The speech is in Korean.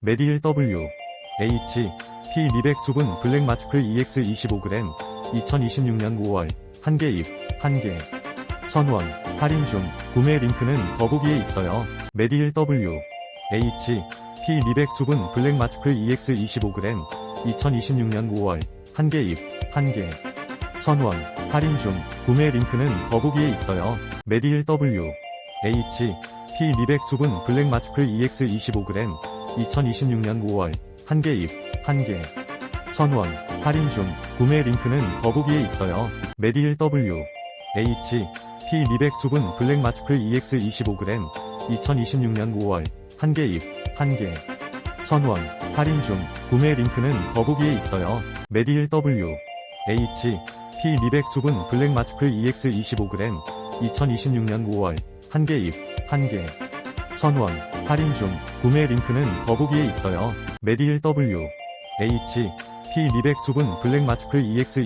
메디일 W H P200 수분 블랙 마스크 EX 25g 2026년 5월 한개 입, 한개 천원 할인 중 구매 링크는 더보기에 있어요. 메디일 W H P200 수분 블랙 마스크 EX 25g 2026년 5월 한개 입, 한개 천원 할인 중 구매 링크는 더보기에 있어요. 메디일 W H P200 수분 블랙 마스크 EX 25g 2026년 5월 한개 입, 한개 천원 할인 중 구매 링크는 더보기에 있어요. 메디일 W H P200 수분 블랙 마스크 EX 25g 2026년 5월 한개 입, 한개 천원 할인 중 구매 링크는 더보기에 있어요. 메디일 W H P200 수분 블랙 마스크 EX 25g 2026년 5월 한개 입, 한개 천원 할인 중 구매 링크는 더보기에 있어요. 메디일 W H P200 수분 블랙 마스크 EX